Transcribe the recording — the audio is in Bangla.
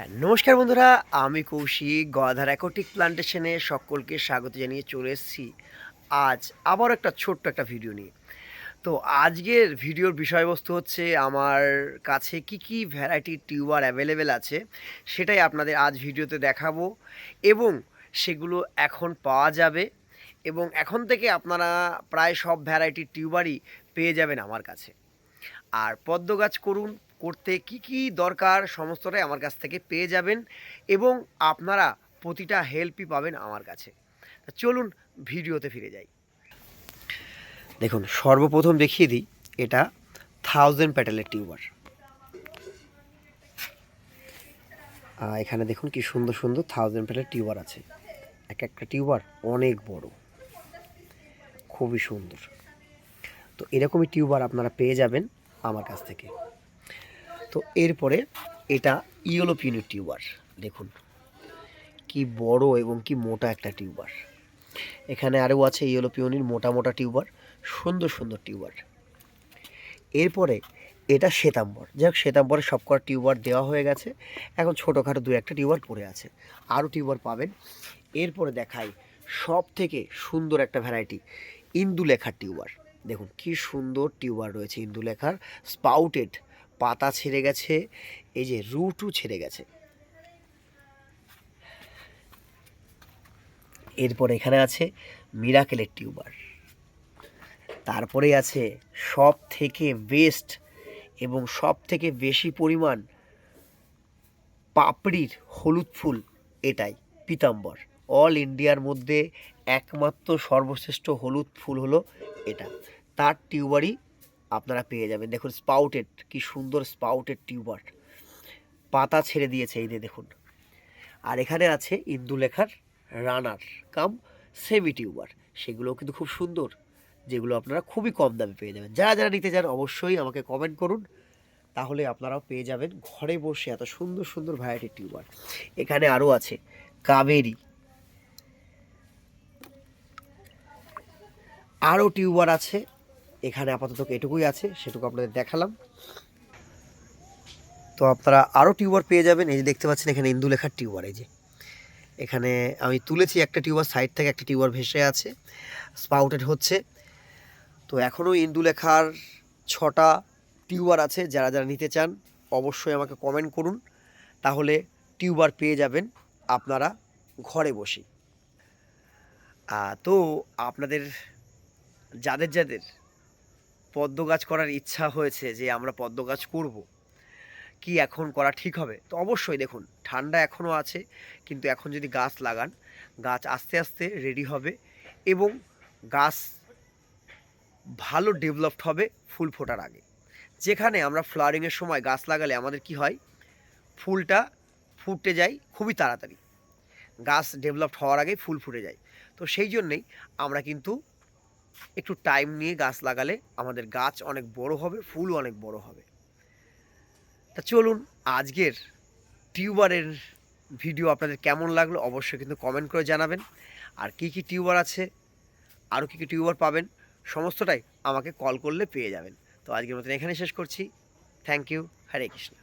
হ্যাঁ নমস্কার বন্ধুরা, আমি কৌশিক, গদাধার অ্যাকোটিক প্লান্টেশনে সকলকে স্বাগত জানিয়ে চলে এসেছি। আজ আবার একটা ছোট্ট একটা ভিডিও নিয়ে। তো আজকের ভিডিওর বিষয়বস্তু হচ্ছে, আমার কাছে কি কি ভ্যারাইটি টিউবার অ্যাভেলেবেল আছে, সেটাই আপনাদের আজ ভিডিওতে দেখাবো এবং সেগুলো এখন পাওয়া যাবে এবং এখন থেকে আপনারা প্রায় সব ভ্যারাইটি টিউবারই পেয়ে যাবেন আমার কাছে। আর পদ্ম গাছ করুন করতে কি কি দরকার সমস্তটাই আমার কাছ থেকে পেয়ে যাবেন এবং আপনারা প্রতিটা হেল্পই পাবেন আমার কাছে। চলুন ভিডিওতে ফিরে যাই। দেখুন, সর্বপ্রথম দেখিয়ে দিই, এটা থাউজেন্ড প্যাটেলের টিউবার এখানে দেখুন কি সুন্দর সুন্দর থাউজেন্ড প্যাটেল টিউবার আছে। এক একটা টিউবার অনেক বড়। খুবই সুন্দর। তো এরকমই টিউবার আপনারা পেয়ে যাবেন আমার কাছ থেকে। তো এরপরে এটা ইউরোপিয়ান টিউবার। দেখুন, কি বড় এবং কি মোটা একটা টিউবার। এখানে আরও আছে ইউরোপিয়নির মোটা মোটা টিউবার, সুন্দর সুন্দর টিউবার। এরপরে এটা শ্বেতাম্বর। যাই হোক শ্বেতাম্বরের সব কটা টিউবার দেওয়া হয়ে গেছে। এখন ছোটোখাটো দু একটা টিউবার পড়ে আছে। আরও টিউবার পাবেন। এরপরে দেখাই সব থেকে সুন্দর একটা ভ্যারাইটি ইন্দুলেখার টিউবার। দেখুন, কি সুন্দর টিউবার রয়েছে ইন্দুলেখার স্পাউটেড পাতা ছেড়ে গেছে, এই যে রুটও ছেড়ে গেছে। এরপর এখানে আছে মিরাকেলের টিউবার তারপরে আছে সব থেকে বেস্ট এবং সব থেকে বেশি পরিমাণ পাপড়ির হলুদ ফুল এটাই, পিতাম্বর। অল ইন্ডিয়ার মধ্যে একমাত্র সর্বশ্রেষ্ঠ হলুদ ফুল হলো এটা। তার টিউবারই আপনারা পেয়ে যাবেন। দেখুন স্পাউটেড কি সুন্দর স্পাউটেড টিউবার পাতা ছেড়ে দিয়েছে এই যে দেখুন। আর এখানে আছে ইন্দুলেখার রানার কাম সেমি টিউবার সেগুলোও কিন্তু খুব সুন্দর, যেগুলো আপনারা খুবই কম দামে পেয়ে যাবেন। যারা যারা নিতে চান অবশ্যই আমাকে কমেন্ট করুন, তাহলে আপনারাও পেয়ে যাবেন ঘরে বসে এত সুন্দর সুন্দর ভ্যারাইটির টিউবার এখানে আরও আছে কাবেরি। আরও টিউবার আছে এখানে আপাতত এটুকুই আছে, সেটুকু আপনাদের দেখালাম। তো আপনারা আরও টিউবার পেয়ে যাবেন, এই যে দেখতে পাচ্ছেন এখানে ইন্দুলেখার টিউবার, এই যে। এখানে আমি তুলেছি একটা টিউবার, সাইড থেকে একটা টিউবার ভেসে আছে, স্পাউটেড হচ্ছে। তো এখনও ইন্দুলেখার ছটা টিউবার আছে, যারা যারা নিতে চান, অবশ্যই আমাকে কমেন্ট করুন, তাহলে টিউবার পেয়ে যাবেন আপনারা ঘরে বসে তো আপনাদের, যাদের যাদের পদ্ম গাছ করার ইচ্ছা হয়েছে যে আমরা পদ্ম গাছ করব। কি এখন করা ঠিক হবে? তো অবশ্যই দেখুন, ঠান্ডা এখনও আছে, কিন্তু এখন যদি গাছ লাগান, গাছ আস্তে আস্তে রেডি হবে এবং গাছ ভালো ডেভেলপড হবে ফুল ফোটার আগে। যেখানে আমরা ফ্লাওয়ারিংয়ের সময় গাছ লাগালে আমাদের কি হয়? ফুলটা ফুটে যায় খুবই তাড়াতাড়ি। গাছ ডেভেলপড হওয়ার আগেই ফুল ফুটে যায়। তো সেই জন্যেই আমরা কিন্তু একটু টাইম নিয়ে গাছ লাগালে আমাদের গাছ অনেক বড় হবে, ফুলও অনেক বড় হবে। তা চলুন, আজকের টিউবারের ভিডিও আপনাদের কেমন লাগল অবশ্যই কিন্তু কমেন্ট করে জানাবেন। আর কি কি টিউবার আছে আরও কী কী টিউবার পাবেন, সমস্তটাই আমাকে কল করলে পেয়ে যাবেন। তো আজকের মতন এখানে শেষ করছি। Thank you Hare Krishna